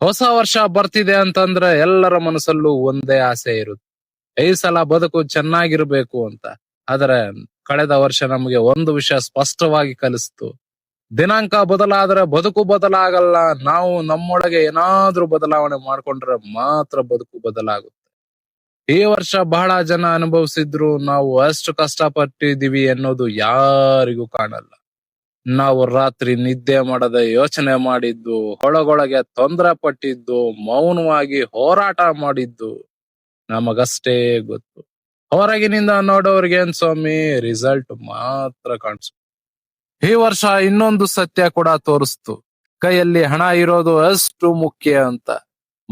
ಹೊಸ ವರ್ಷ ಬರ್ತಿದೆ ಅಂತಂದ್ರೆ ಎಲ್ಲರ ಮನಸ್ಸಲ್ಲೂ ಒಂದೇ ಆಸೆ ಇರುತ್ತೆ. ಈ ಸಲ ಬದುಕು ಚೆನ್ನಾಗಿರ್ಬೇಕು ಅಂತ. ಆದ್ರೆ ಕಳೆದ ವರ್ಷ ನಮಗೆ ಒಂದು ವಿಷಯ ಸ್ಪಷ್ಟವಾಗಿ ಕಲಿಸ್ತು. ದಿನಾಂಕ ಬದಲಾದ್ರೆ ಬದುಕು ಬದಲಾಗಲ್ಲ. ನಾವು ನಮ್ಮೊಳಗೆ ಏನಾದ್ರೂ ಬದಲಾವಣೆ ಮಾಡ್ಕೊಂಡ್ರೆ ಮಾತ್ರ ಬದುಕು ಬದಲಾಗುತ್ತೆ. ಈ ವರ್ಷ ಬಹಳ ಜನ ಅನುಭವಿಸಿದ್ರು. ನಾವು ಅಷ್ಟು ಕಷ್ಟಪಟ್ಟಿದೀವಿ ಅನ್ನೋದು ಯಾರಿಗೂ ಕಾಣಲ್ಲ. ನಾವು ರಾತ್ರಿ ನಿದ್ದೆ ಮಾಡದೆ ಯೋಚನೆ ಮಾಡಿದ್ದು, ಒಳಗೊಳಗೆ ತೊಂದರೆ ಪಟ್ಟಿದ್ದು, ಮೌನವಾಗಿ ಹೋರಾಟ ಮಾಡಿದ್ದು. ನಮಗಷ್ಟೇ ಗೊತ್ತು. ಹೊರಗಿನಿಂದ ನೋಡೋರ್ಗೆ ಸ್ವಾಮಿ? ರಿಸಲ್ಟ್ ಮಾತ್ರ ಕಾಣಿಸ್ತು ಈ ವರ್ಷ ಇನ್ನೊಂದು ಸತ್ಯ ಕೂಡ ತೋರಿಸ್ತು. ಕೈಯಲ್ಲಿ ಹಣ ಇರೋದು ಅಷ್ಟು ಮುಖ್ಯ ಅಂತ.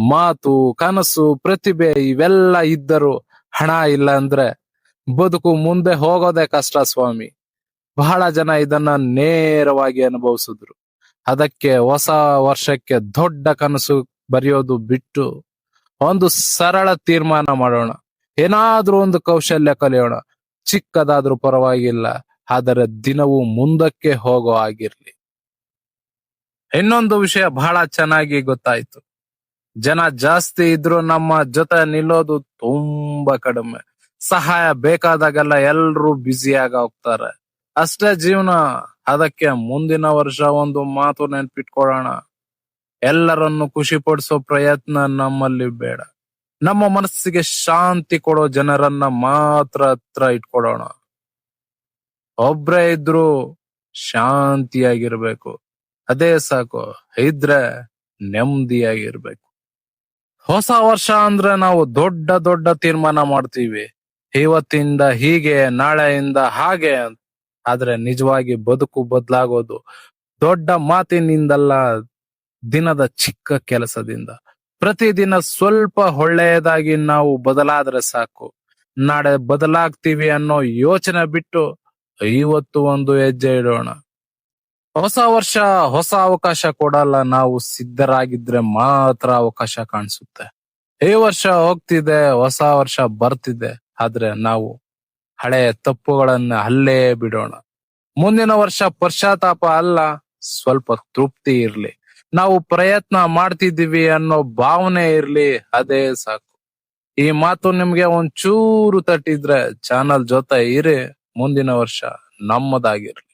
ಮಾತು, ಕನಸು, ಪ್ರತಿಭೆ ಇವೆಲ್ಲ ಇದ್ದರೂ ಹಣ ಇಲ್ಲ ಅಂದ್ರೆ ಬದುಕು ಮುಂದೆ ಹೋಗೋದೇ ಕಷ್ಟ ಸ್ವಾಮಿ. ಬಹಳ ಜನ ಇದನ್ನ ನೇರವಾಗಿ ಅನುಭವಿಸಿದ್ರು. ಅದಕ್ಕೆ ಹೊಸ ವರ್ಷಕ್ಕೆ ದೊಡ್ಡ ಕನಸು ಬರೆಯೋದು ಬಿಟ್ಟು ಒಂದು ಸರಳ ತೀರ್ಮಾನ ಮಾಡೋಣ. ಏನಾದ್ರೂ ಒಂದು ಕೌಶಲ್ಯ ಕಲಿಯೋಣ. ಚಿಕ್ಕದಾದ್ರೂ ಪರವಾಗಿಲ್ಲ, ಆದರೆ ದಿನವೂ ಮುಂದಕ್ಕೆ ಹೋಗೋ ಆಗಿರ್ಲಿ ಇನ್ನೊಂದು ವಿಷಯ ಬಹಳ ಚೆನ್ನಾಗಿ ಗೊತ್ತಾಯ್ತು. ಜನ ಜಾಸ್ತಿ ಇದ್ರು ನಮ್ಮ ಜೊತೆ ನಿಲ್ಲೋದು ತುಂಬಾ ಕಡಿಮೆ. ಸಹಾಯ ಬೇಕಾದಾಗೆಲ್ಲ ಎಲ್ರು ಬ್ಯುಸಿಯಾಗಿ ಹೋಗ್ತಾರೆ. ಅಷ್ಟೇ ಜೀವನ. ಅದಕ್ಕೆ ಮುಂದಿನ ವರ್ಷ ಒಂದು ಮಾತು ನೆನ್ಪಿಟ್ಕೊಳ್ಳೋಣ. ಎಲ್ಲರನ್ನು ಖುಷಿ ಪಡಿಸೋ ಪ್ರಯತ್ನ ನಮ್ಮಲ್ಲಿ ಬೇಡ. ನಮ್ಮ ಮನಸ್ಸಿಗೆ ಶಾಂತಿ ಕೊಡೋ ಜನರನ್ನ ಮಾತ್ರ ಹತ್ರ ಇಟ್ಕೊಡೋಣ ಒಬ್ರೇ ಇದ್ರು ಶಾಂತಿಯಾಗಿರ್ಬೇಕು. ಅದೇ ಸಾಕು. ಇದ್ರೆ ನೆಮ್ಮದಿಯಾಗಿರ್ಬೇಕು. ಹೊಸ ವರ್ಷ ಅಂದ್ರೆ ನಾವು ದೊಡ್ಡ ದೊಡ್ಡ ತೀರ್ಮಾನ ಮಾಡ್ತೀವಿ. ಇವತ್ತಿಂದ ಹೀಗೆ, ನಾಳೆಯಿಂದ ಹಾಗೆ ಅಂತ. ಆದ್ರೆ ನಿಜವಾಗಿ ಬದುಕು ಬದಲಾಗೋದು ದೊಡ್ಡ ಮಾತಿನಿಂದಲ್ಲ ದಿನದ ಚಿಕ್ಕ ಕೆಲಸದಿಂದ. ಪ್ರತಿದಿನ ಸ್ವಲ್ಪ ಒಳ್ಳೆಯದಾಗಿ ನಾವು ಬದಲಾದ್ರೆ ಸಾಕು. ನಾಳೆ ಬದಲಾಗ್ತೀವಿ ಅನ್ನೋ ಯೋಚನೆ ಬಿಟ್ಟು ಇವತ್ತು ಒಂದು ಹೆಜ್ಜೆ ಇಡೋಣ. ಹೊಸ ವರ್ಷ ಹೊಸ ಅವಕಾಶ ಕೊಡಲ್ಲ, ನಾವು ಸಿದ್ಧರಾಗಿದ್ರೆ ಮಾತ್ರ ಅವಕಾಶ ಕಾಣಿಸುತ್ತೆ. ಈ ವರ್ಷ ಹೋಗ್ತಿದೆ, ಹೊಸ ವರ್ಷ ಬರ್ತಿದೆ, ಆದ್ರೆ ನಾವು ಹಳೆಯ ತಪ್ಪುಗಳನ್ನ ಅಲ್ಲೇ ಬಿಡೋಣ. ಮುಂದಿನ ವರ್ಷ ಪಶ್ಚಾತ್ತಾಪ ಅಲ್ಲ, ಸ್ವಲ್ಪ ತೃಪ್ತಿ ಇರ್ಲಿ. ನಾವು ಪ್ರಯತ್ನ ಮಾಡ್ತಿದ್ದೀವಿ ಅನ್ನೋ ಭಾವನೆ ಇರ್ಲಿ, ಅದೇ ಸಾಕು. ಈ ಮಾತು ನಿಮ್ಗೆ ಒಂಚೂರು ತಟ್ಟಿದ್ರೆ ಚಾನಲ್ ಜೊತೆ ಇರಿ, ಮುಂದಿನ ವರ್ಷ ನಮ್ಮದಾಗಿರ್ಲಿ.